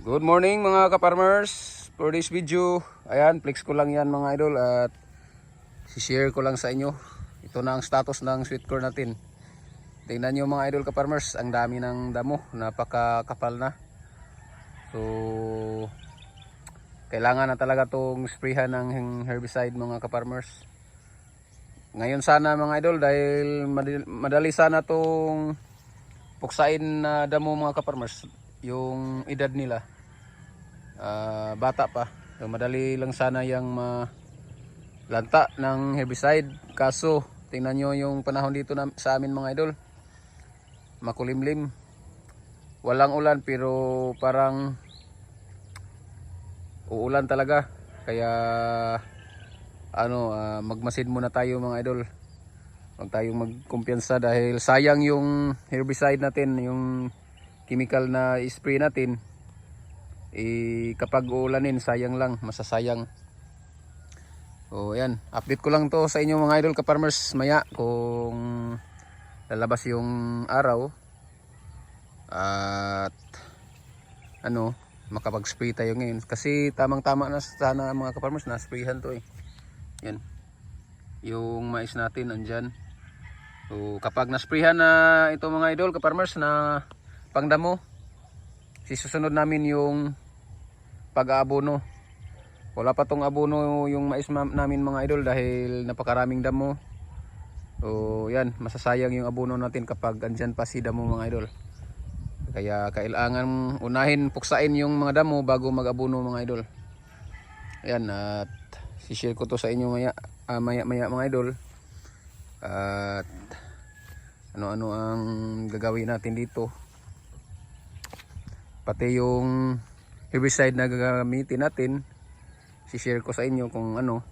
Good morning mga ka-farmers. For this video, ayan, flex ko lang yan mga idol at si-share ko lang sa inyo. Ito na ang status ng sweet corn natin. Tingnan nyo mga idol ka-farmers, ang dami ng damo, napakakapal na. So, kailangan na talaga tong sprayhan ng herbicide mga ka-farmers. Ngayon sana mga idol dahil madali, sana tong puksain na damo mga ka-farmers yung edad nila. Ah, bata pa. So, madali lang sana yung lanta ng herbicide. Kaso, tingnan nyo yung panahon dito na, sa amin mga idol. Makulimlim. Walang ulan pero parang uulan talaga. Kaya ano, ah, magmasid muna tayo mga idol. Huwag tayong magkumpiyansa dahil sayang yung herbicide natin, yung chemical na spray natin. Eh, kapag uulanin, sayang lang, masasayang. So, ayan. Update ko lang to sa inyo mga idol ka-farmers maya kung lalabas yung araw. At ano, makapag-spray tayo ngayon. Kasi tamang-tama na sana mga ka-farmers, na-sprayhan to eh. Yan. Yung mais natin andyan. So, kapag na-sprayhan na ito mga idol ka-farmers na pangdamo, sisusunod namin yung pag-aabono. Wala pa tong abono yung mais ma- namin mga idol dahil napakaraming damo. So yan, masasayang yung abono natin kapag andyan pa si damo mga idol. Kaya kailangan unahin puksain yung mga damo bago mag-abono mga idol. Ayan at si-share ko to sa inyo maya, ah, maya, maya mga idol. At ano-ano ang gagawin natin dito pati yung herbicide na gagamitin natin si-share ko sa inyo kung ano.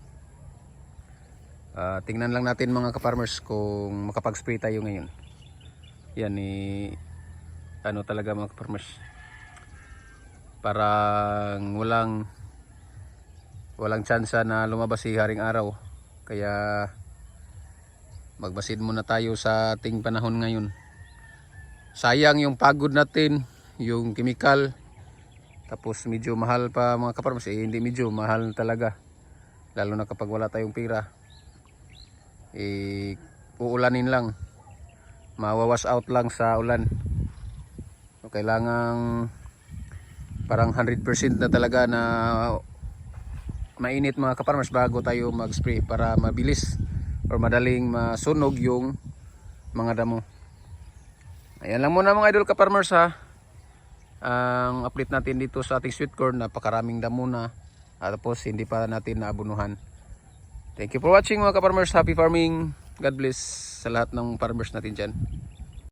Ah, tingnan lang natin mga ka-farmers kung makapag-spray tayo ngayon. Yan eh ano talaga mga ka-farmers? Parang walang walang tsansa na lumabas si haring araw. Kaya magbasid muna tayo sa ating panahon ngayon. Sayang yung pagod natin yung chemical. Tapos medyo mahal pa mga kaparmas eh hindi medyo mahal talaga. Lalo na kapag wala tayong pira eh uulanin lang. Mawawas out lang sa ulan. So, kailangang parang 100% na talaga na mainit mga kaparmas bago tayo mag spray para mabilis or madaling masunog yung mga damo. Ayan lang muna mga idol kaparmers ha ang update natin dito sa ating sweet corn napakaraming damo na. Tapos hindi pa natin naabunuhan. Thank you for watching mga ka-farmers. Happy farming. God bless sa lahat ng farmers natin dyan